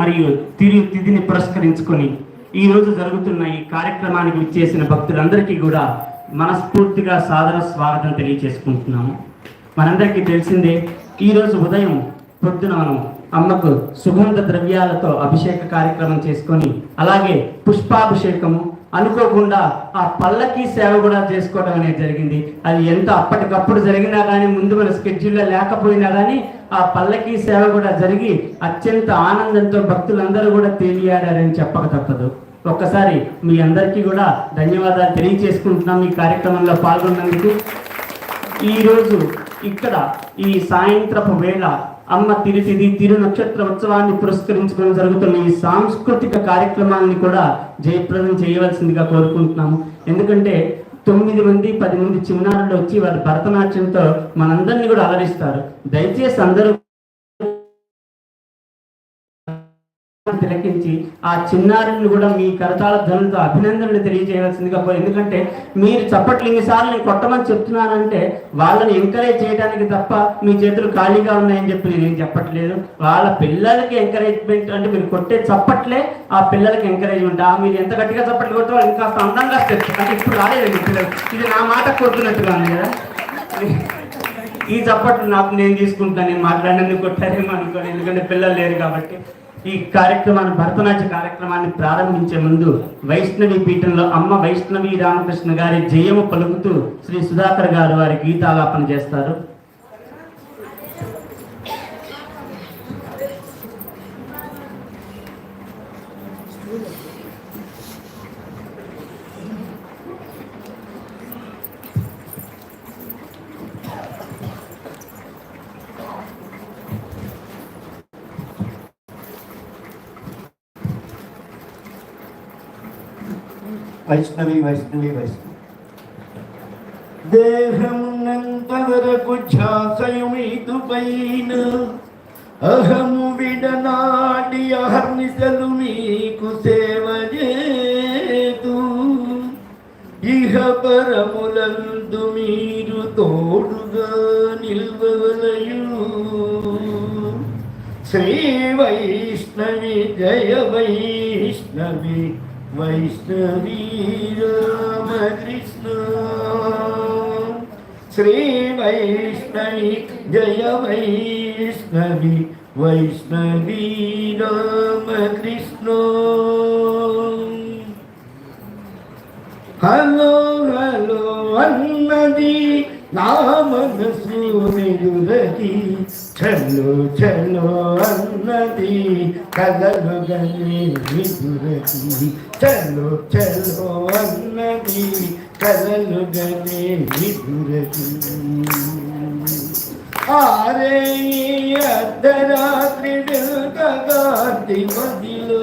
మరియు తిరు తిథిని పురస్కరించుకొని ఈ రోజు జరుగుతున్న ఈ కార్యక్రమానికి విచ్చేసిన భక్తులందరికీ కూడా మనస్ఫూర్తిగా సాదర స్వాగతం తెలియజేసుకుంటున్నాము మనందరికీ తెలిసిందే ఈ రోజు ఉదయం పొద్దున మనం అమ్మకు సుగంధ ద్రవ్యాలతో అభిషేక కార్యక్రమం చేసుకొని అలాగే పుష్పాభిషేకము అనుకోకుండా ఆ పల్లకి సేవ కూడా చేసుకోవడం అనేది జరిగింది. అది ఎంత అప్పటికప్పుడు జరిగినా కానీ ముందు మన స్కెడ్యూల్లో లేకపోయినా కానీ ఆ పల్లకి సేవ కూడా జరిగి అత్యంత ఆనందంతో భక్తులందరూ కూడా తేలియాడారని చెప్పక తప్పదు. ఒక్కసారి మీ అందరికీ కూడా ధన్యవాదాలు తెలియజేసుకుంటున్నాం ఈ కార్యక్రమంలో పాల్గొన్నందుకు. ఈరోజు ఇక్కడ ఈ సాయంత్రపు వేళ అమ్మ తిరుతిది తిరు నక్షత్ర ఉత్సవాన్ని పురస్కరించుకొని జరుగుతున్న ఈ సాంస్కృతిక కార్యక్రమాన్ని కూడా జయప్రదం చేయవలసిందిగా కోరుకుంటున్నాము. ఎందుకంటే తొమ్మిది మంది పది మంది చిన్నారులు వచ్చి వారి భరతనాట్యంతో మనందరినీ కూడా అలరిస్తారు. దయచేసి అందరూ తిలకించి ఆ చిన్నారులను కూడా మీ కరతాళ ధనులతో అభినందనలు తెలియజేయవలసిందిగా కోరు. ఎందుకంటే మీరు చప్పట్లు ఇన్నిసార్లు నేను కొట్టమని చెప్తున్నానంటే వాళ్ళని ఎంకరేజ్ చేయడానికి తప్ప మీ చేతులు ఖాళీగా ఉన్నాయని చెప్పి నేను ఏం చెప్పట్లేదు. వాళ్ళ పిల్లలకి ఎంకరేజ్మెంట్ అంటే మీరు కొట్టే చప్పట్లే ఆ పిల్లలకి ఎంకరేజ్మెంట్ ఆ మీరు ఎంత గట్టిగా చప్పట్లు కొట్టే వాళ్ళు ఇంకా అందంగా స్టెప్ అంటే ఇప్పుడు రాలేదండి పిల్లలు. ఇది నా మాట కొడుతున్నట్టుగాను కదా. ఈ చప్పట్లు నాకు నేను తీసుకుంటాను నేను మాట్లాడినందుకు కొట్టారేమో అనుకోని ఎందుకంటే పిల్లలు లేరు కాబట్టి. ఈ కార్యక్రమాన్ని భరతనాట్య కార్యక్రమాన్ని ప్రారంభించే ముందు వైష్ణవి పీఠంలో అమ్మ వైష్ణవి రామకృష్ణ గారి జయము పలుకుతూ శ్రీ సుధాకర్ గారు వారి గీతాలాపన చేస్తారు. వైష్ణవి వైష్ణవి వైష్ణవి. దేహమున్నంత వరకు ఝాసయుమీదు పైన అహము విడనాడి అహర్నిశలు మీకు సేవ చేతు ఇహ పరములందు మీరు తోడుగా నిల్వవలయు. శ్రీ వైష్ణవి జయ వైష్ణవి వైష్ణవి రామకృష్ణ శ్రీ వైష్ణవి జయ వైష్ణవి వైష్ణవి రామకృష్ణ హలో హలో అన్నది నా మనసు నిరురది చలో చలో అన్నది కలలు గని విదురది చలో చలో అన్నది కలలు గని విదురది ఆరే అర్ధరాత్రి గాంధీ మదిలో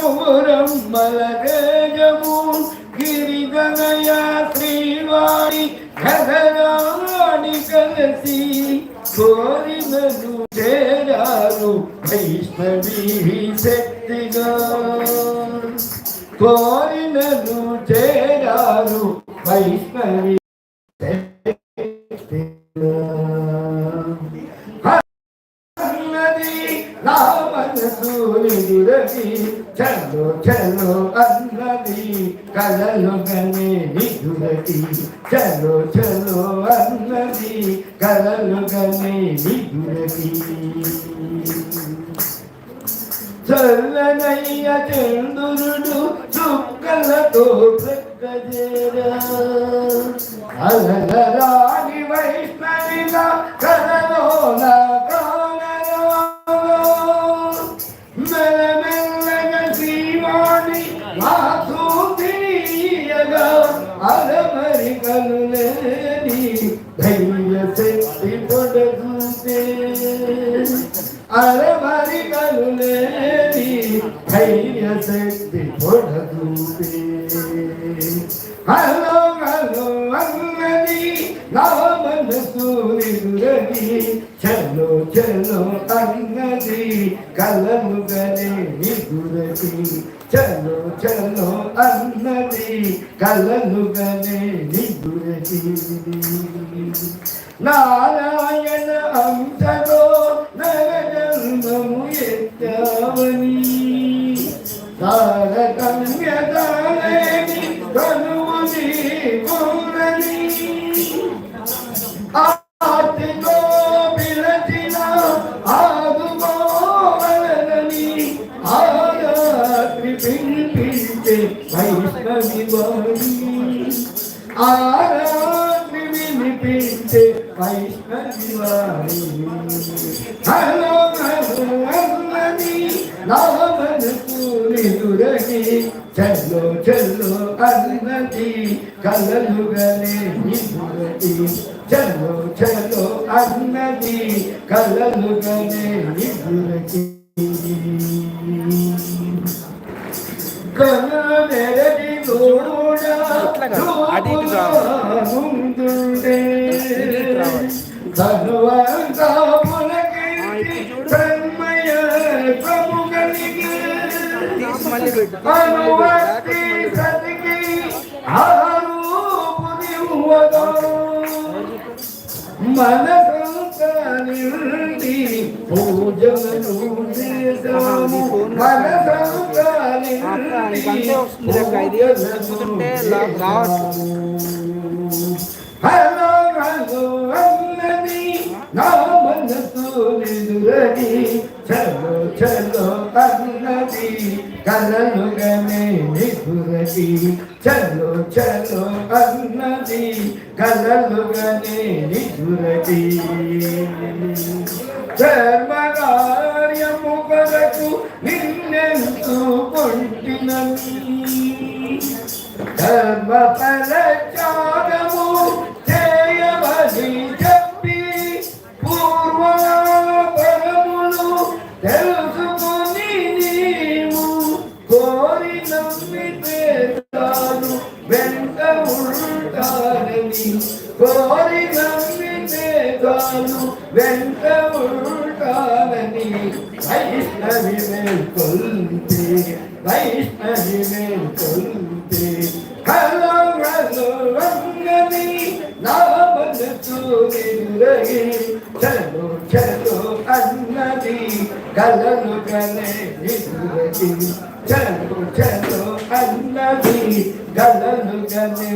మెదిలే ఆరాగోచరిజమురమ్మలగజము గిరిగనయ శ్రీవారి ఘనరాణి కలసి కోరినను చేరారు వైష్ణవి శక్తిగా. కోరినను నా మనసు నిదురది అన్నది కలలు అన్నది కలలు చల్లనయ్య చంద్రుడు చుక్కలతో ప్రక్కజేరా. అలరాగి వైష్ణవిగా కలలోన అన్నది కలలు నారాయణ అంతలో నరజన్మము ఎత్తవని. నిదురని చలో చలో అన్నది కలలుగనే నిదురకి కనమెరటి తోడుడా అటు ఇటు ముందుండే మన మనసంతాని పూజలను చేసాము మనసంతాని నీకంతే హలో హలో అన్నది నా మనసు నిదురని చలో చలో అన్నది కలలుగనే నిదురది చలో చలో అన్నది కలలుగనే నిదురది ధర్మకార్యము కొరకు నిన్నెంతో కొంటినని ధర్మఫల త్యాగము చేయవని అన్నది కలలు కలే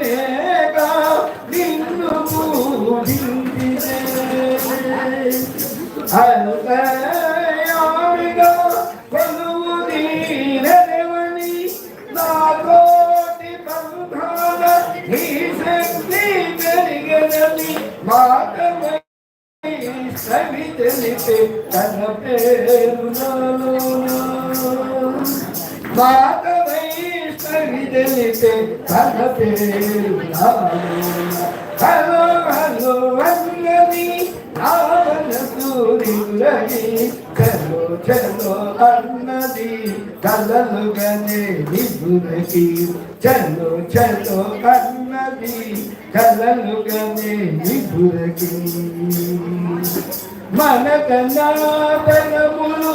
నిరగి నిన్ను పూజించినే అంతయామిగా కొలువు నీరెవని నా కోటి బంధాల నీ శక్తి తెలిపే తన పేరు మాటమై తెలిపే తన పేరు హలో హలో అన్నది నా మనసు చలో చలో అన్నది కలలుగనే నిదురకి చలో చలో అన్నది కలలుగనే నిదురకి మన కన్నాదనములు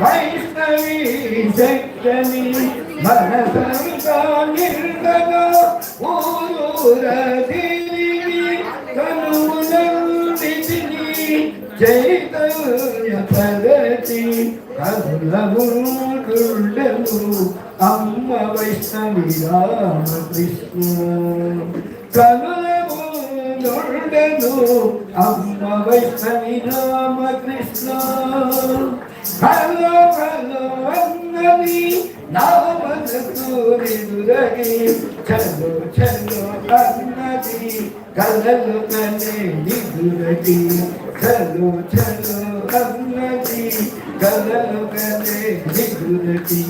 వైష్ణవి శక్తని మన సంతా నిర్గన ఊరూర తిరిగి కనులందిని చైతన్య పరతి కదులముడుండను అమ్మ వైష్ణవి రామకృష్ణ. కనులముడుండను అమ్మ వైష్ణవి రామకృష్ణ హలో హలో అన్నది నా మనసు నిదురగి చలో చలో అన్నది కలలు కనే నిదురగి చలో చలో అన్నది కలలు కనే నిదురగి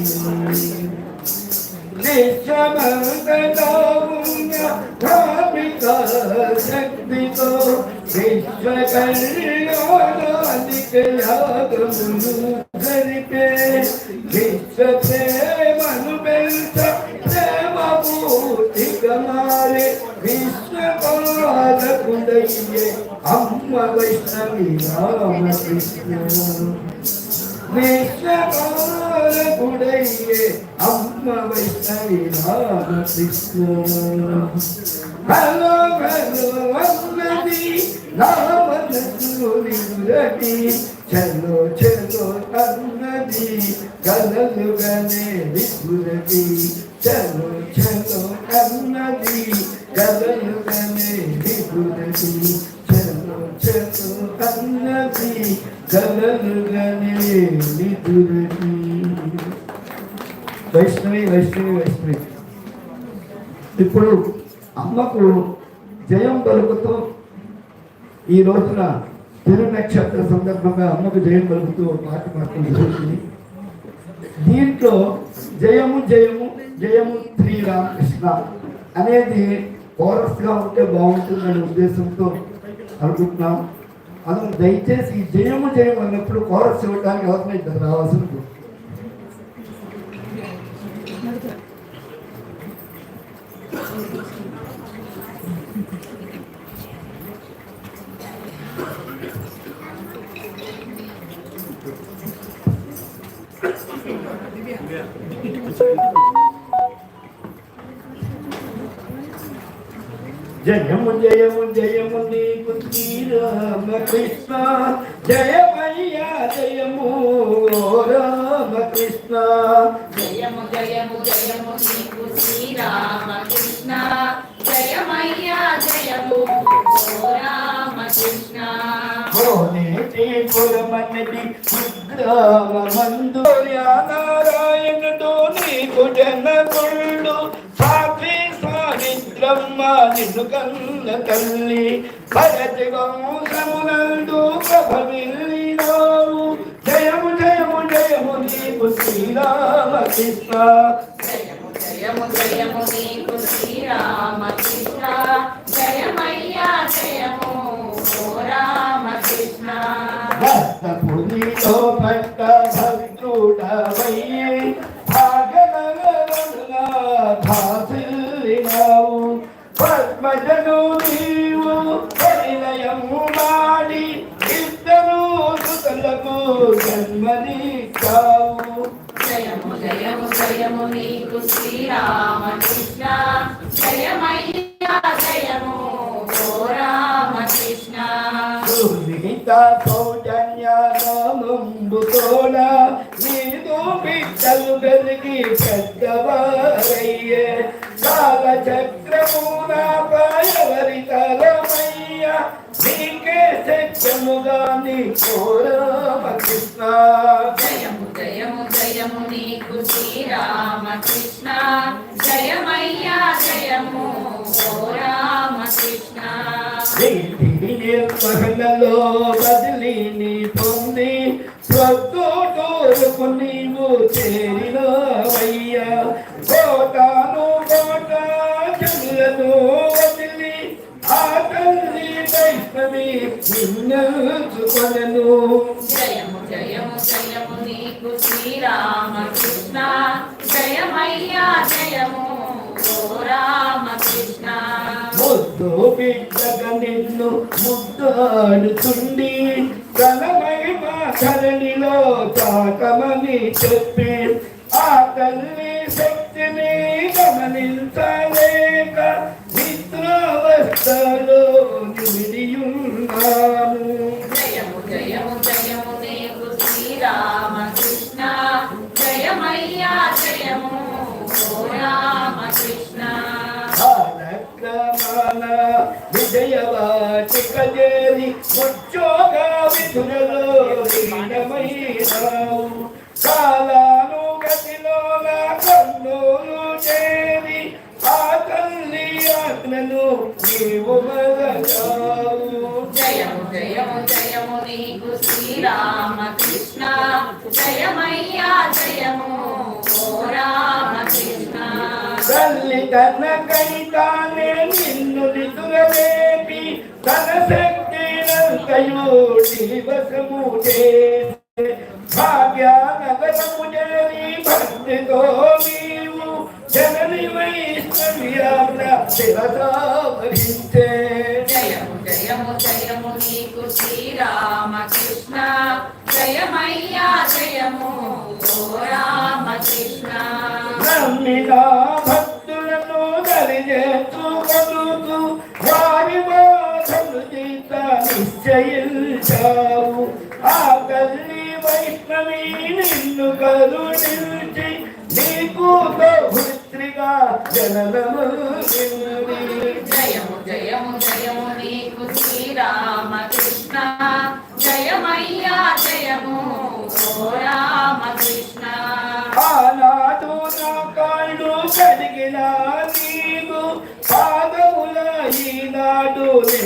విశ్వమంతటా ఉన్న భావిక शक्ति को विश्व कल्याणिक याद मुनु घर के विश्व प्रेम अनुबंध प्रेम बूति कमारे विश्व पाद कुदये हम वैष्णवी राम कृष्ण विश्व पाद कुदये हम वैष्णवी राम कृष्ण కన్నది అన్నది కలలు గనే విపురటి చలో చలో కన్నది కలలు గనే విపురటి చలో చలో అన్నది కలలు గనే వైష్ణవి వైష్ణవి వైష్ణవి. ఇప్పుడు అమ్మకు జయం పలుకుతూ ఈ రోజున తిరు నక్షత్ర సందర్భంగా అమ్మకు జయం కలుగుతూ ఒక పాట పాడుతుంది జరుగుతుంది దీంట్లో జయము జయము జయము శ్రీరామకృష్ణ అనేది కోరస్గా ఉంటే బాగుంటుందనే ఉద్దేశంతో అనుకుంటున్నాం. అందుకు దయచేసి ఈ జయము జయం అన్నప్పుడు కోరస్ ఇవ్వడానికి అవసరం రావాల్సి ఉంటుంది జయము జయము జయము నీకు కృష్ణ జయమయ్యా జయము రామ కృష్ణ జయము జయము జయము నీకు శ్రీరామకృష్ణ జయమయ్యా జయము ఓ రామకృష్ణ పురమన్నది మందు నారాయణుడు నీకు జనకుళ్ళు. సాత్వి సావిత్రమ్మ నిన్ను కన్న తల్లి భరతి వంశమునందు ప్రభవిల్లినావు జయము జయము జయము నీకు శ్రీరామకృష్ణ. జయము జయము జయము నీకు శ్రీరామకృష్ణ. జయమయ్యా జయము ఓ రామకృష్ణ. భక్తపురిలో భక్త భక్తుడవయ్యే శ్రీరామకృష్ణ. జయమయ్యా జయము రామకృష్ణ సౌజన్య నామంబుతోడ నీదు బిడ్డలు వెలిగి పెద్దవారయ్యే. కాల చక్రమున పాయవరి తలమయ్య నీకే సత్యముగా నీ కోరామకృష్ణ జయము జయము జయము నీకు శ్రీరామకృష్ణ జయమయ్యా జయము ఓ రామకృష్ణ నిర్వహణలో బదిలీని పొంది స్వతోటూరుకు నీవు చేరినవయ్యా. కోటాను కోట జనులను వదిలి ఆ తల్లి వైష్ణవి నిన్నెలుచుకొనెను జయము జయము జయము నీకు శ్రీరామకృష్ణ. జయమయ్యా జయము. ఓ రామకృష్ణ. ముద్దు బిడ్డగ నిన్ను ముద్దాడుతుండి తనమై మా ధరణిలో తాకమని చెప్పి ఆ తల్లి శక్తిని గమనించలేక నిద్రావస్థలో నిమిడియున్నాము రామకృష్ణ కాలక్రమాన విజయవాటిక చేరి ఉద్యోగ విధులలో లీనమైనావు కాలానుగతిలో నా కన్నులు చేరి ఆ తల్లి ఆజ్ఞను నీవు మరచావు జయము జయము జయము నీకు శ్రీరామకృష్ణ. జయమయ్యా జయము ఓ రామకృష్ణ. తల్లి తన కైతానే నిన్ను నిదురలేపి తన శక్తి నంతయు వశము భాగ్యానగరము జనని భక్తితో నీవు జనని వైష్ణవ్యాల శివసావరించే జయము జయము జయము నీకు శ్రీరామకృష్ణ. జయమయ్యా జయము రామకృష్ణ. నమ్మిన భక్తులను దరిచేసుకొనుతూ వారి బాధలు తీత నిశ్చయించావు. ఆ తల్లి వైష్ణవి నిన్ను కరుణించి నీకు బహుత్రిగా జననము జయము జయము జయము నీకు శ్రీరామకృష్ణ. జయమయ్యా జయము ఓ రామకృష్ణ. కడిగిన నీకు పాదముల ఈనాడు నే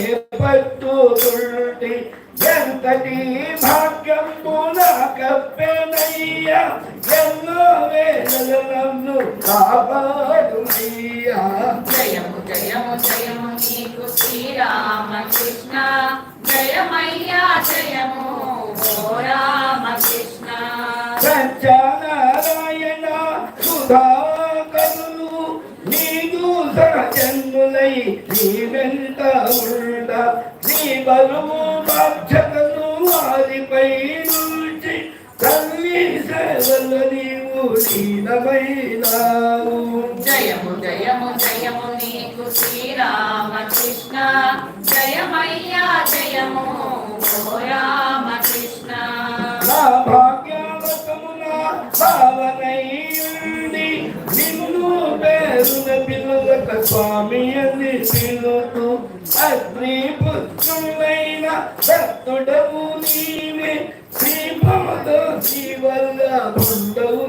ఎంతటి భాగ్యము నాకప్పెనయ్యా? ఎన్నో వేళలు నన్ను కాపాడుమయ్యా జయము జయము జయము నీకు శ్రీరామకృష్ణ. జయమయ్యా జయము ఓ నీ వెంట ఉండ నీ బరువు బాధ్యతను వారిపై నుంచి తల్లి సేవలు నీవు లీనమైనావు జయము జయము జయము నీకు శ్రీరామకృష్ణ. జయమయ్యా జయము రామకృష్ణ. నా భాగ్యవతమున భావనయుండి నిన్ను పేరున స్వామి అని పిలుతూ అగ్ని పుత్రులైన భక్తుడవు నీవే. శ్రీమద జీవల్ల ఉండవు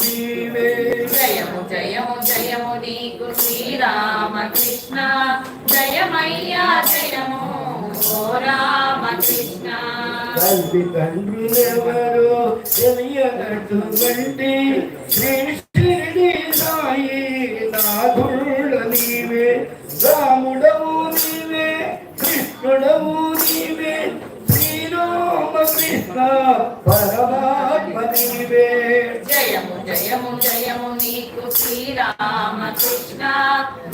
నీవే. జయము జయము జయము నీకు శ్రీరామకృష్ణ. జయమయ్యా జయము రామకృష్ణ. తల్లి తండ్రులెవరో తెలియనటువంటి శ్రీ షిరిడి సాయి నాథుళ్ళ నీవే రాముడవు నీవే కృష్ణుడవు నీవే శ్రీరామ కృష్ణ పరమాత్మ నీవే. జయము జయము జయము నీకు శ్రీరామ కృష్ణ.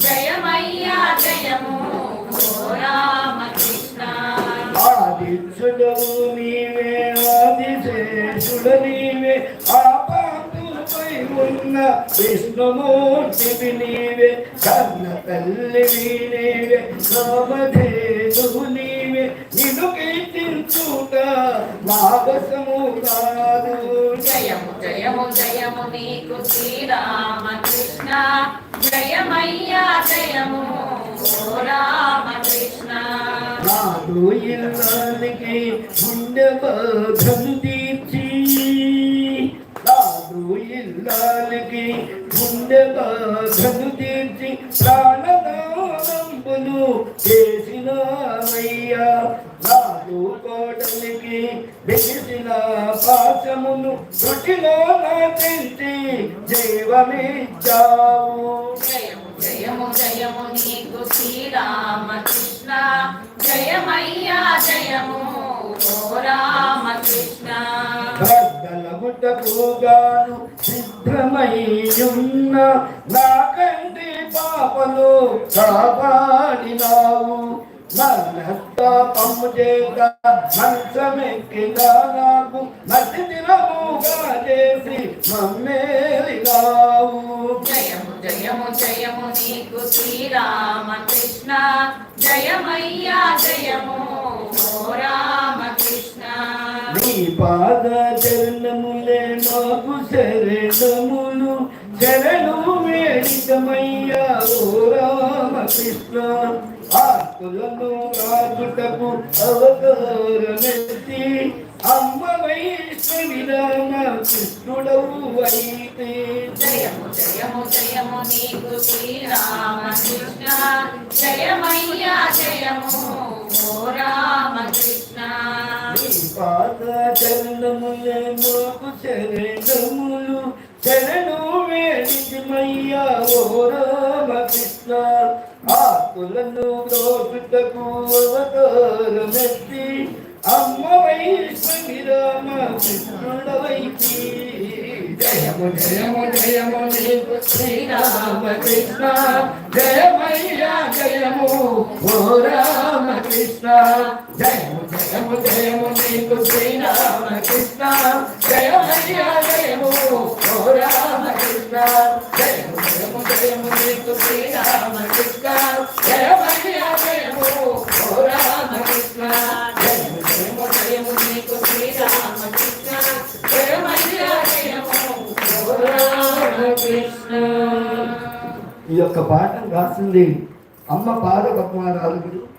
జయమయ్యా జయము రామ ఉన్న విష్ణుమూర్తివి నీవే కన్న తల్లివి నీవే రామధేనువు నీవే నిన్ను కీర్తించుట మాగసము కాదు జయము జయము జయము నీకు శ్రీరామకృష్ణ జయమయ్యా జయము రామకృష్ణ నాడు ఇల్లానికి గుండె బాధలు ఇల్లానికి గుండె బాధలు తీర్చి ప్రాణదానంబులు చేసినవయ్యా. నాడు కోడలికి వెలిసిన పాశమును రుచిలో నాటించి జీవమిచ్చావు జయము జయము నీకు శ్రీరామకృష్ణ. జయమయ్యా జయము రామకృష్ణ. గుట్టకుగాను సిద్ధమయ్యున్న నాకంటి పాపలు కాపాడినావు. నన్నస్తాపము చేత మంచమెక్కిగా నాకు నటి దినముగా చేసి మమ్మేలినావు జయము జయము జయము నీకు శ్రీరామకృష్ణ. జయమయ్యా జయము రామకృష్ణ. నీ పాద శరణములు శరణు వేడికమయ్యా ఓ రామకృష్ణ. ఆకులను రాజుటకు అవతారమెత్తి అమ్మ వైష్ణవి రామ కృష్ణుడవు అయితే జయము జయము జయము నీకు శ్రీరామకృష్ణ. జయమయ్యా జయము ఓ రామకృష్ణ. పాద చరణములే మాకు శరణములు. శరణు వేడిమయ్యా ఓ రామకృష్ణ. ఆకులను రోచుటకు అవతారమెత్తి అమ్మ వైష్ణవి రామ కృష్ణుడవైతి జయము జయము జయము శ్రీరామకృష్ణ. జయమయ్యా జయము ఓ రామకృష్ణ. జయము జయము జయము నీకు శ్రీరామకృష్ణ. జయమయ్యా జయము ఓ రామ జయము జయము జయము నీకు శ్రీరామకృష్ణ. జయమయ్యా జయము ఓ రామకృష్ణ. జయము జయము జయము నీకు జయమయ్యా జయము ఓ ఈ యొక్క పాఠం రాసింది అమ్మ పాద పద్మనారాలు